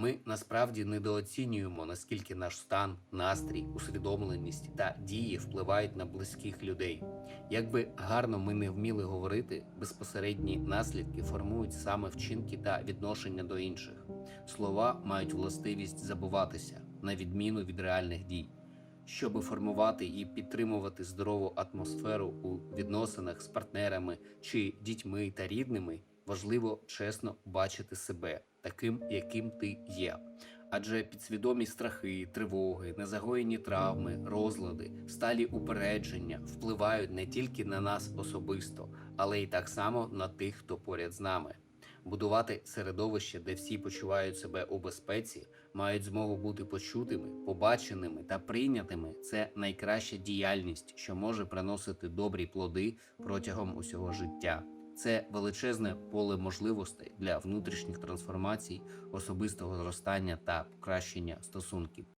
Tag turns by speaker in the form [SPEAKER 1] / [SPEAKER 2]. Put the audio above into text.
[SPEAKER 1] Ми насправді недооцінюємо, наскільки наш стан, настрій, усвідомленість та дії впливають на близьких людей. Якби гарно ми не вміли говорити, безпосередні наслідки формують саме вчинки та відношення до інших. Слова мають властивість забуватися, на відміну від реальних дій. Щоби формувати і підтримувати здорову атмосферу у відносинах з партнерами чи дітьми та рідними, важливо чесно бачити себе таким, яким ти є. Адже підсвідомі страхи, тривоги, незагоєні травми, розлади, сталі упередження впливають не тільки на нас особисто, але й так само на тих, хто поряд з нами. Будувати середовище, де всі почувають себе у безпеці, мають змогу бути почутими, побаченими та прийнятими це найкраща діяльність, що може приносити добрі плоди протягом усього життя. Це величезне поле можливостей для внутрішніх трансформацій, особистого зростання та покращення стосунків.